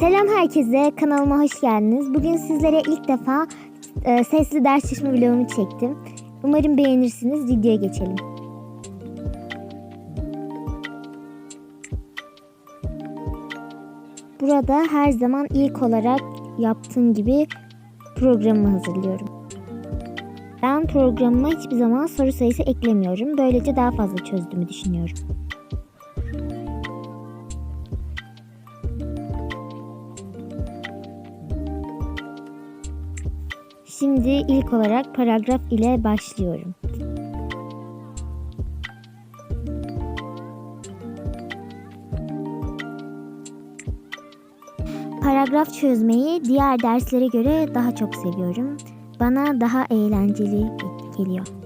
Selam herkese, kanalıma hoş geldiniz. Bugün sizlere ilk defa e, sesli ders çalışma vlogumu çektim. Umarım beğenirsiniz. Videoya geçelim. Burada her zaman ilk olarak yaptığım gibi programımı hazırlıyorum. Ben programıma hiçbir zaman soru sayısı eklemiyorum. Böylece daha fazla çözdüğümü düşünüyorum. Şimdi ilk olarak paragraf ile başlıyorum. Paragraf çözmeyi diğer derslere göre daha çok seviyorum. Bana daha eğlenceli geliyor.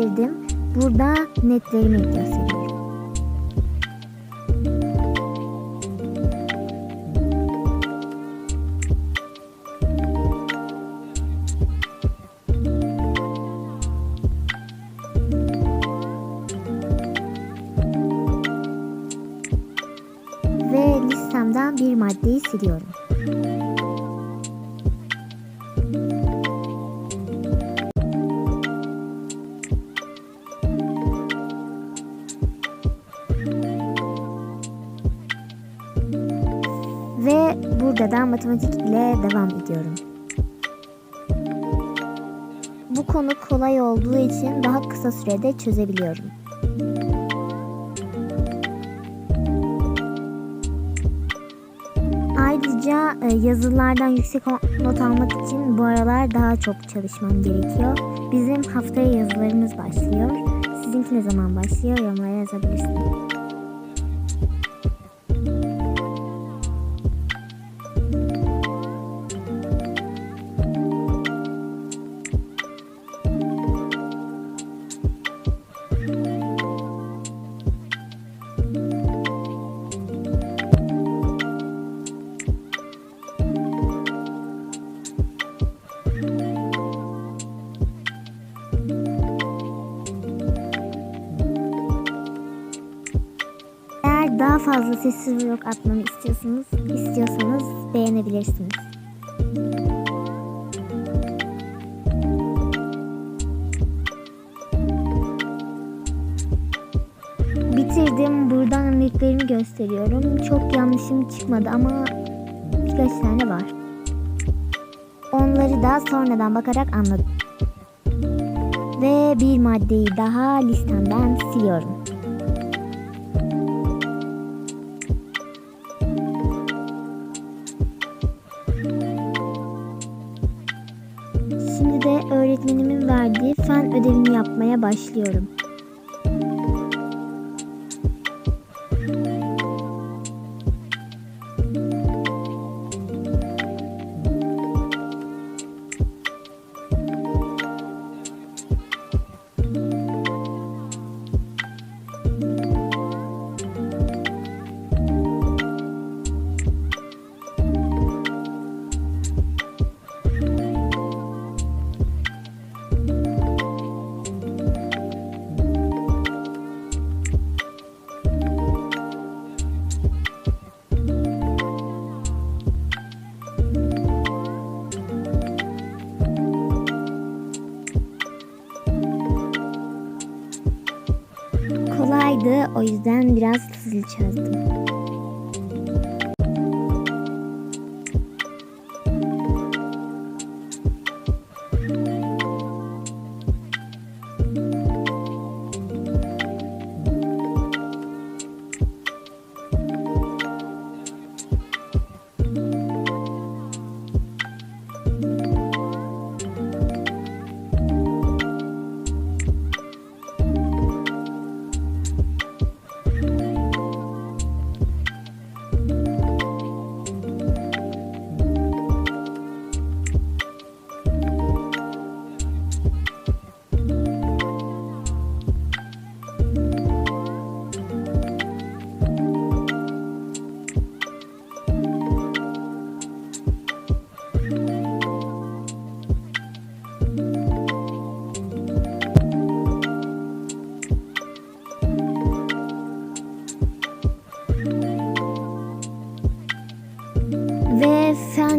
Bitirdim. Burada netlerimi gösteriyorum. Ve listemden bir maddeyi siliyorum. Burada da matematik ile devam ediyorum. Bu konu kolay olduğu için daha kısa sürede çözebiliyorum. Ayrıca e, yazılardan yüksek not almak için bu aralar daha çok çalışmam gerekiyor. Bizim haftaya yazılarımız başlıyor. Sizinki ne zaman başlıyor? Yorumlara yazabilirsiniz. Daha fazla sessiz vlog atmamı istiyorsanız, istiyorsanız beğenebilirsiniz. Bitirdim. Buradan netlerimi gösteriyorum. Çok yanlışım çıkmadı ama birkaç tane var. Onları da sonradan bakarak anladım. Ve bir maddeyi daha listemden siliyorum. Öğretmenimin verdiği fen ödevini yapmaya başlıyorum. Kolaydı o yüzden biraz hızlı çözdüm.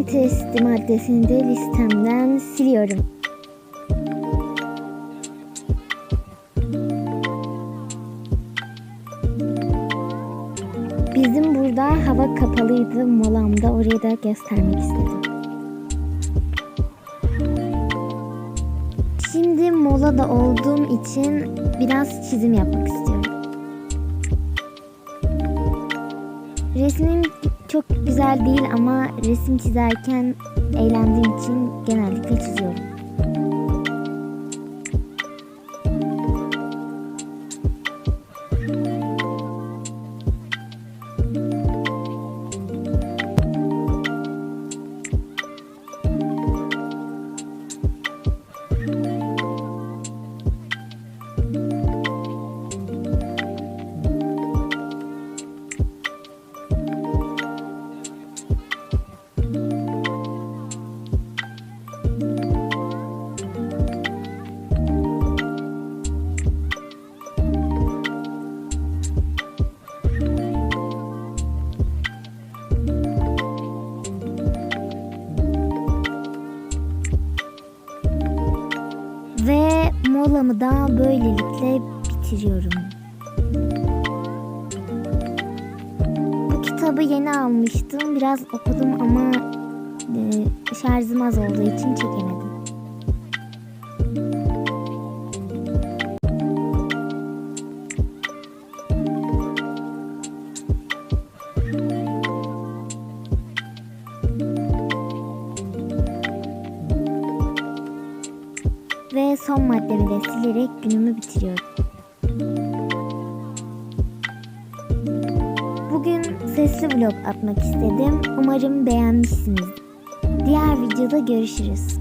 Testi maddesini de listemden siliyorum. Bizim burada hava kapalıydı molamda orayı da göstermek istedim. Şimdi molada olduğum için biraz çizim yapmak istiyorum. Resmim çok güzel değil ama resim çizerken eğlendiğim için genellikle çiziyorum. Molamı da böylelikle bitiriyorum. Bu kitabı yeni almıştım. Biraz okudum ama e, şarjım az olduğu için çekemedim. Ve son maddemi de silerek günümü bitiriyorum. Bugün sesli vlog atmak istedim. Umarım beğenmişsinizdir. Diğer videoda görüşürüz.